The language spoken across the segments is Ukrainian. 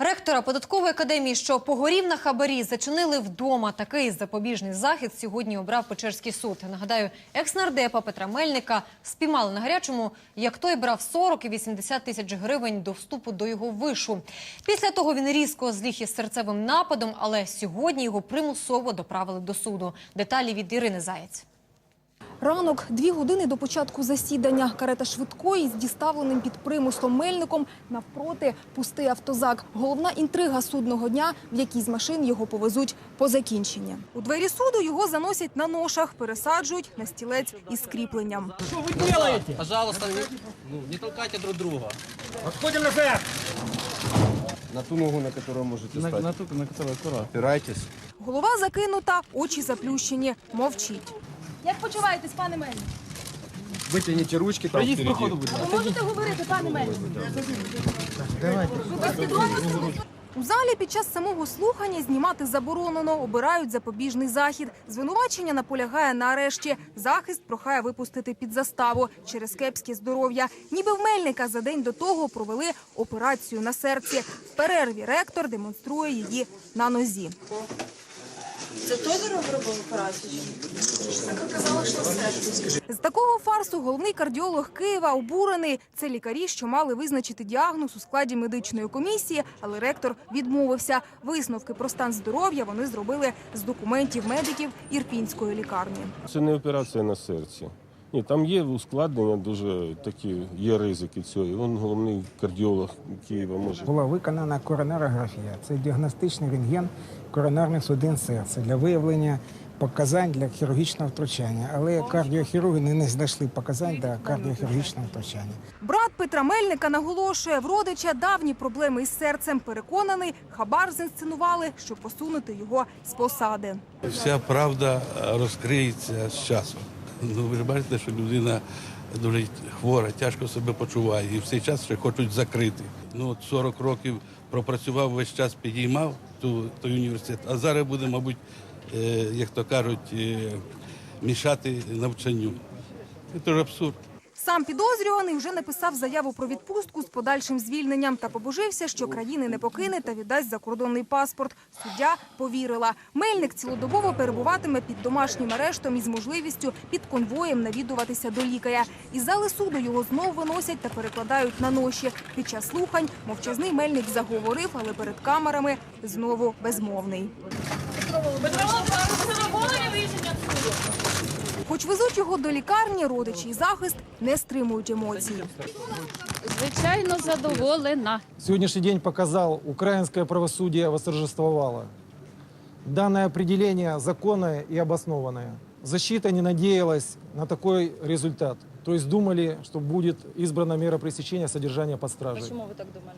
Ректора податкової академії, що погорів на хабарі, зачинили вдома. Такий запобіжний захід сьогодні обрав Печерський суд. Нагадаю, екс-нардепа Петра Мельника спіймали на гарячому, як той брав 40 і 80 тисяч гривень до вступу до його вишу. Після того він різко зліг із серцевим нападом, але сьогодні його примусово доправили до суду. Деталі від Ірини Заєць. Ранок, дві години до початку засідання. Карета швидкої з діставленим під примусом мельником навпроти пустий автозак. Головна інтрига судного дня, в якій з машин його повезуть по закінчення. У двері суду його заносять на ношах, пересаджують на стілець із кріпленням. Пожалуйста, не, ну, не толкайте друг друга. Отходим назад! На ту ногу, на которую можете На, на ту, на которую аккуратно. Опирайтесь. Голова закинута, очі заплющені, мовчить. Як почуваєтесь, пане Мельник? Вытяните ручки там ласка. Ви можете говорити, пане Мельник? Ви? У залі під час самого слухання знімати заборонено, обирають запобіжний захід. Звинувачення наполягає на арешті. Захист прохає випустити під заставу через кепське здоров'я. Ніби в Мельника за день до того провели операцію на серці. В перерві ректор демонструє її на нозі. Це Тодоров робив операцію? З такого фарсу головний кардіолог Києва обурений. Це лікарі, що мали визначити діагноз у складі медичної комісії, але ректор відмовився. Висновки про стан здоров'я вони зробили з документів медиків Ірпінської лікарні. Це не операція на серці. Ні, там є ускладнення, дуже такі є ризики цього. І Він головний кардіолог Києва може. Була виконана коронарографія. Це діагностичний рентген коронарних судин серця для виявлення показань для хірургічного втручання. Але кардіохірурги не, не знайшли показань для кардіохірургічного втручання. Брат Петра Мельника наголошує, в родича давні проблеми із серцем. Переконаний, хабар зінсценували, щоб посунути його з посади. Вся правда розкриється з часом. Ну ви ж бачите, що людина дуже хвора, тяжко себе почуває, і в цей час ще хочуть закрити. Ну от 40 років пропрацював весь час, підіймав ту, той університет, а зараз буде, мабуть, е, як то кажуть, е, мішати навчанню. Це ж абсурд. Сам підозрюваний вже написав заяву про відпустку з подальшим звільненням та побожився, що країни не покине та віддасть закордонний паспорт. Суддя повірила. Мельник цілодобово перебуватиме під домашнім арештом із можливістю під конвоєм навідуватися до лікаря. Із зали суду його знов виносять та перекладають на ноші. Під час слухань мовчазний мельник заговорив, але перед камерами знову безмовний. Хоч везуть його до лікарні, родичі і захист не стримують емоцій. Звичайно, задоволена. Сегодняшний день показал, украинское правосудие восторжествовало. Данное определение законное и обоснованное. Защита не надеялась на такой результат. То есть думали, что будет избрана мера пресечения содержания под стражей. Чому ви так думали?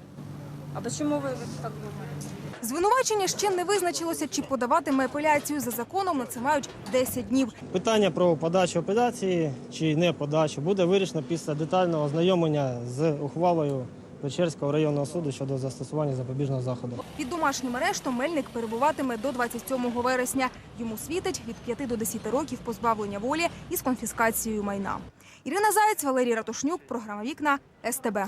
А чому ви так думаєте? Звинувачення ще не визначилося, чи подаватиме апеляцію. За законом на це мають 10 днів. Питання про подачу апеляції чи не подачу буде вирішено після детального ознайомлення з ухвалою Печерського районного суду щодо застосування запобіжного заходу. Під домашнім арештом Мельник перебуватиме до 27 вересня. Йому світить від 5 до 10 років позбавлення волі із конфіскацією майна. Ірина Заєць, Валерій Ратушнюк, програма Вікна СТБ.